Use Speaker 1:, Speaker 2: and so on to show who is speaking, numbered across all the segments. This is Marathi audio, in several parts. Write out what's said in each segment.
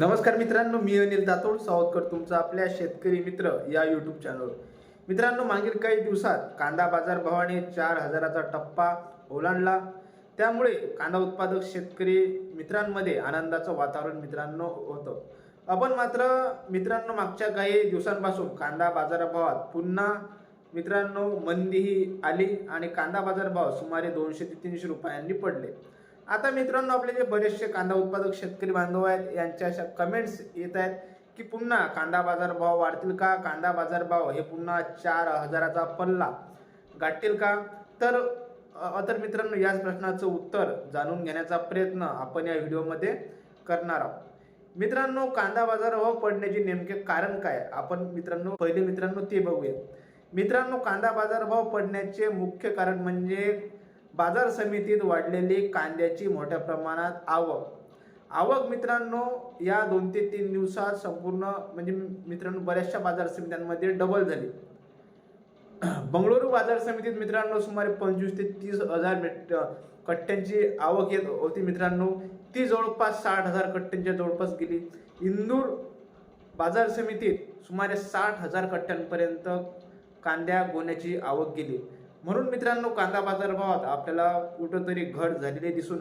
Speaker 1: नमस्कार मित्रांनो मी अनिल दातोड सावधकर तुमचा आपल्या शेतकरी मित्र या यूट्यूब चॅनलवर मित्रांनो मागील काही दिवसात कांदा बाजार भावाने चार हजाराचा टप्पा ओलांडला. त्यामुळे कांदा उत्पादक शेतकरी मित्रांमध्ये आनंदाचं वातावरण मित्रांनो होतं. आपण मात्र मित्रांनो मागच्या काही दिवसांपासून कांदा बाजारभावात पुन्हा मित्रांनो मंदीही आली आणि कांदा बाजारभाव सुमारे दोनशे ते तीनशे रुपयांनी पडले. आता मित्रांनो आपले जे बरेचसे कांदा उत्पादक शेतकरी बांधव आहेत यांच्या अशा कमेंट्स येत आहेत की पुन्हा कांदा बाजार भाव वाढतील का? कांदा बाजार भाव हे पुन्हा चार हजाराचा पल्ला. गाठतील का? तर तर मित्रांनो याच प्रश्नाचं उत्तर जाणून घेण्याचा प्रयत्न आपण या व्हिडिओमध्ये करणार आहोत. मित्रांनो कांदा बाजार भाव पडण्याचे नेमके कारण काय? आपण मित्रांनो पहिले मित्रांनो ते बघूया. मित्रांनो कांदा बाजार भाव पडण्याचे मुख्य कारण म्हणजे बाजार समितीत वाढलेली कांद्याची मोठ्या प्रमाणात आवक. आवक मित्रांनो या दोन ते तीन दिवसात संपूर्ण म्हणजे मित्रांनो बऱ्याचशा बाजार समित्यांमध्ये डबल झाली. बंगळुरू बाजार समितीत मित्रांनो सुमारे पंचवीस ते तीस हजार मेट कट्ट्यांची आवक येत होती मित्रांनो. ती जवळपास साठ हजार कट्ट्यांच्या जवळपास गेली. इंदूर बाजार समितीत सुमारे साठ हजार कट्ट्यांपर्यंत कांद्या गोण्याची आवक गेली. म्हणून मित्रांनो कांदा बाजारभावात आपल्याला कुठंतरी घट झालेली दिसून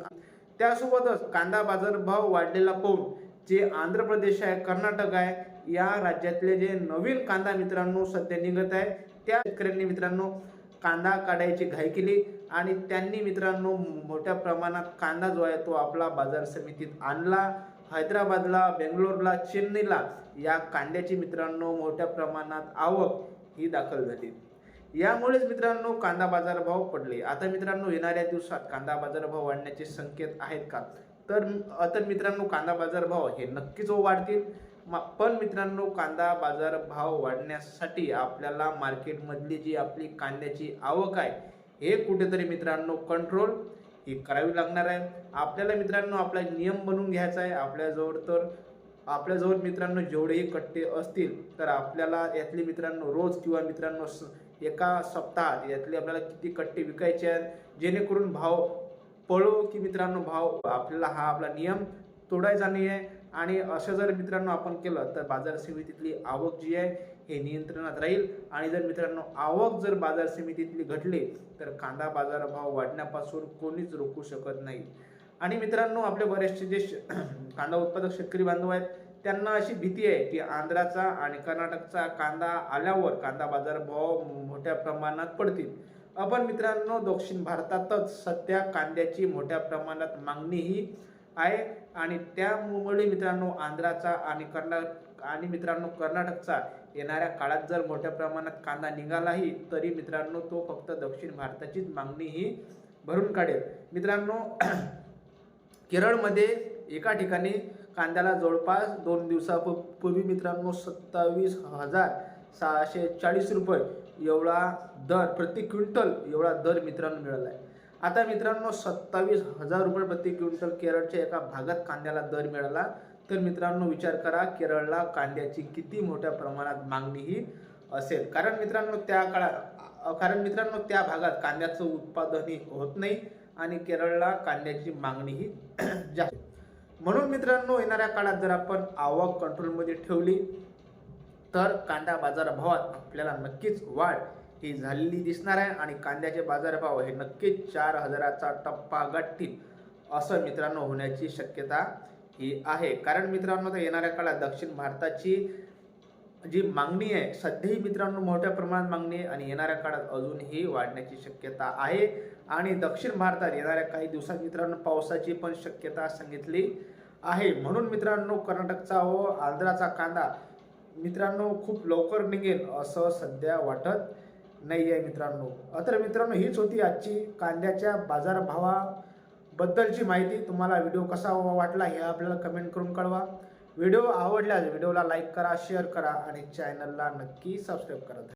Speaker 1: त्यासोबतच कांदा बाजारभाव वाढलेला पाहून जे आंध्र प्रदेश आहे कर्नाटक आहे या राज्यातले जे नवीन कांदा मित्रांनो सध्या निघत आहे त्या शेतकऱ्यांनी मित्रांनो कांदा काढायची घाई केली आणि त्यांनी मित्रांनो मोठ्या प्रमाणात कांदा जो आहे तो आपला बाजार समितीत आणला. हैदराबादला बेंगलोरला चेन्नईला या कांद्याची मित्रांनो मोठ्या प्रमाणात आवक ही दाखल झाली. यामुळेच मित्रांनो कांदा बाजारभाव पडले. आता मित्रांनो येणाऱ्या दिवसात कांदा बाजार भाव वाढण्याचे संकेत आहेत का? तर तर मित्रांनो कांदा बाजारभाव हे नक्कीच वाढतील. पण मित्रांनो कांदा बाजारभाव वाढण्यासाठी आपल्याला मार्केटमधली जी आपली कांद्याची आवक आहे हे कुठेतरी मित्रांनो कंट्रोल ही करावी लागणार आहे. आपल्याला मित्रांनो आपला नियम बनवून घ्यायचा आहे. आपल्याजवळ तर आपल्याजवळ मित्रांनो जेवढेही कट्टे असतील तर आपल्याला यातले मित्रांनो रोज किंवा मित्रांनो स- एका सप्ताहात यातले आपल्याला किती कट्टे विकायचे आहेत जेणेकरून भाव पळो की मित्रांनो भाव आपल्याला हा आपला नियम तोडायचा नाही आहे आणि असं जर मित्रांनो आपण केलं तर बाजार समितीतली आवक जी आहे हे नियंत्रणात राहील. आणि जर मित्रांनो आवक जर बाजार समितीतली घटली तर कांदा बाजारभाव वाढण्यापासून कोणीच रोखू शकत नाही. आणि मित्रांनो आपले बरेचसे जे कांदा उत्पादक शेतकरी बांधव आहेत त्यांना अशी भीती आहे की आंध्राचा आणि कर्नाटकचा कांदा आल्यावर कांदा बाजार भाव मोठ्या प्रमाणात पडतील. आपण मित्रांनो दक्षिण भारतातच सध्या कांद्याची मोठ्या प्रमाणात मागणीही आहे आणि त्यामुळे मित्रांनो आंध्राचा आणि कर्नाटक आणि मित्रांनो कर्नाटकचा येणाऱ्या काळात जर मोठ्या प्रमाणात कांदा निघालाही तरी मित्रांनो तो फक्त दक्षिण भारताचीच मागणी ही भरून काढेल. मित्रांनो केरळमध्ये एका ठिकाणी कांद्याला जवळपास दोन दिवसापूर्वी मित्रांनो सत्तावीस हजार सहाशे चाळीस रुपये एवढा दर प्रति क्विंटल एवढा दर मित्रांनो मिळाला आहे. आता मित्रांनो सत्तावीस हजार रुपये प्रति क्विंटल केरळच्या एका भागात कांद्याला दर मिळाला. तर मित्रांनो विचार करा केरळला कांद्याची किती मोठ्या प्रमाणात मागणी ही असेल. कारण मित्रांनो त्या काळात कारण मित्रांनो त्या भागात कांद्याचं उत्पादनही होत नाही. आणि केरळला कांद्याची मागणीही जास्त. म्हणून मित्रांनो येणाऱ्या काळात जर आपण आवक कंट्रोलमध्ये ठेवली तर कांदा बाजारभावात आपल्याला नक्कीच वाढ ही झालेली दिसणार आहे आणि कांद्याचे बाजारभाव हे नक्कीच चार हजाराचा टप्पा गाठतील असं मित्रांनो होण्याची शक्यता ही आहे. कारण मित्रांनो तर येणाऱ्या काळात दक्षिण भारताची जी मागणी आहे सध्याही मित्रांनो मोठ्या प्रमाणात मागणी आहे आणि येणाऱ्या काळात अजूनही वाढण्याची शक्यता आहे. आणि दक्षिण भारतात येणाऱ्या काही दिवसात मित्रांनो पावसाची पण शक्यता सांगितली आहे. म्हणून मित्रांनो कर्नाटकचा व आंध्राचा कांदा मित्रांनो खूप लवकर निघेल असं सध्या वाटत नाही आहे मित्रांनो. तर मित्रांनो हीच होती आजची कांद्याच्या बाजारभावाबद्दलची माहिती. तुम्हाला व्हिडिओ कसा वाटला हे आपल्याला कमेंट करून कळवा. व्हिडिओ आवडल्यास व्हिडिओला लाईक करा शेअर करा आणि चॅनलला नक्की सबस्क्राईब करा.